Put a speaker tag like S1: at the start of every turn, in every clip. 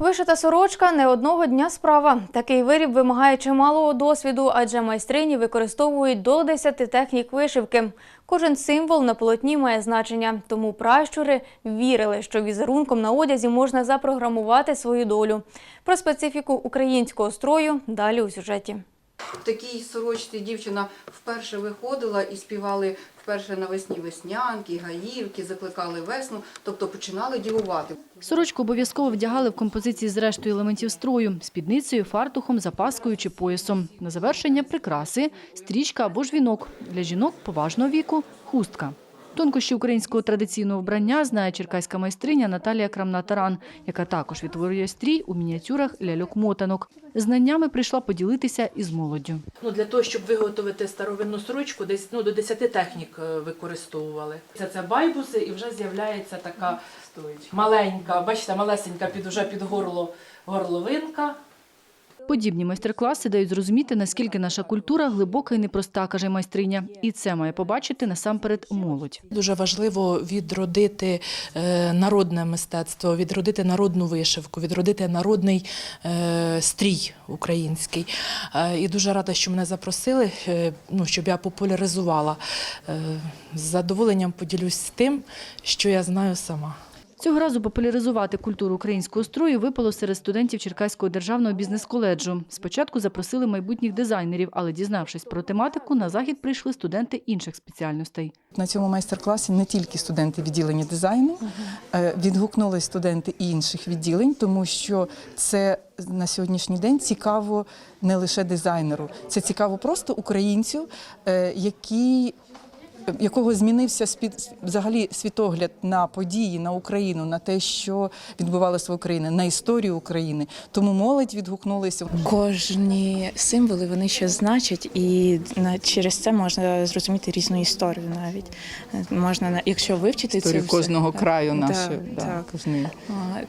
S1: Вишита сорочка не одного дня справа. Такий виріб вимагає чималого досвіду, адже майстрині використовують до 10 технік вишивки. Кожен символ на полотні має значення, тому пращури вірили, що візерунком на одязі можна запрограмувати свою долю. Про специфіку українського строю далі у сюжеті.
S2: В такій сорочці дівчина вперше виходила і співали вперше навесні веснянки, гаївки, закликали весну, тобто починали дівувати.
S3: Сорочку обов'язково вдягали в композиції з рештою елементів строю – спідницею, фартухом, запаскою чи поясом. На завершення – прикраси, стрічка або ж вінок. Для жінок поважного віку – хустка. Тонкощі українського традиційного вбрання знає черкаська майстриня Наталія Крамна-Таран, яка також відтворює стрій у мініатюрах ляльок-мотанок. Знаннями прийшла поділитися із молоддю.
S4: Ну, для того, щоб виготовити старовинну сорочку, десь ну, до 10 технік е, використовували. Це, це байбуси і вже з'являється така маленька, бачите, малесенька під уже під горло горловинка.
S3: Подібні майстер-класи дають зрозуміти, наскільки наша культура глибока і непроста, каже майстриня. І це має побачити насамперед молодь.
S5: Дуже важливо відродити е, народне мистецтво, відродити народну вишивку, відродити народний е, стрій український. Е, І дуже рада, що мене запросили, ну, щоб я популяризувала. З задоволенням поділюсь тим, що я знаю сама.
S3: Цього разу популяризувати культуру українського строю випало серед студентів Черкаського державного бізнес-коледжу. Спочатку запросили майбутніх дизайнерів, але дізнавшись про тематику, на захід прийшли студенти інших спеціальностей.
S6: На цьому майстер-класі не тільки студенти відділення дизайну, е, відгукнулись студенти і інших відділень, тому що це на сьогоднішній день цікаво не лише дизайнеру, це цікаво просто українцю, е, який якого змінився спід- взагалі світогляд на події, на Україну, на те, що відбувалося в Україні, на історію України. Тому молодь відгукнулися.
S7: Кожні символи вони щось значать, і на- через це можна зрозуміти різну історію навіть. Можна, на- якщо вивчити
S6: Історію
S7: це все-
S6: кожного краю
S7: Так,
S6: нашої, да,
S7: так.
S6: кожної.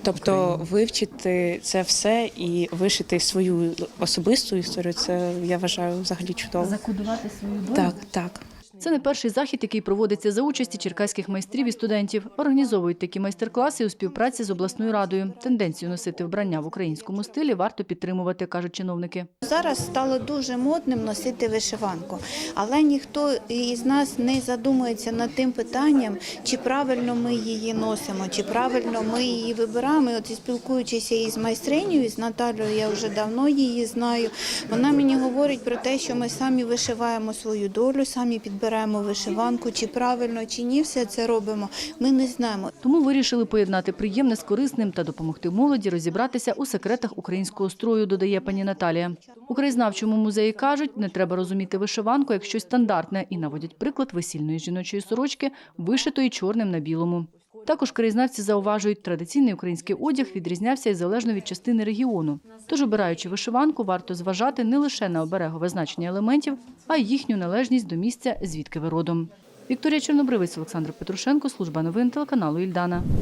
S7: Тобто вивчити це все і вишити свою особисту історію, це я вважаю взагалі чудово.
S3: Закодувати свою долю?
S7: Так, так.
S3: Це не перший захід, який проводиться за участі черкаських майстрів і студентів. Організовують такі майстер-класи у співпраці з обласною радою. Тенденцію носити вбрання в українському стилі варто підтримувати, кажуть чиновники.
S8: Зараз стало дуже модним носити вишиванку, але ніхто із нас не задумується над тим питанням, чи правильно ми її носимо, чи правильно ми її вибираємо. От і спілкуючися із майстринею, із Наталією, я вже давно її знаю. Вона мені говорить про те, що ми самі вишиваємо свою долю, самі підбираємо вишиванку, чи правильно, чи ні, все це робимо. Ми не знаємо.
S3: Тому вирішили поєднати приємне з корисним та допомогти молоді розібратися у секретах українського строю, додає пані Наталія. У краєзнавчому музеї кажуть, не треба розуміти вишиванку як щось стандартне і наводять приклад весільної жіночої сорочки, вишитої чорним на білому. Також краєзнавці зауважують, традиційний український одяг відрізнявся і залежно від частини регіону. Тож, обираючи вишиванку, варто зважати не лише на оберегове значення елементів, а й їхню належність до місця, звідки ви родом. Вікторія Чорнобривець, Олександр Петрушенко, служба новин телеканалу Ільдана.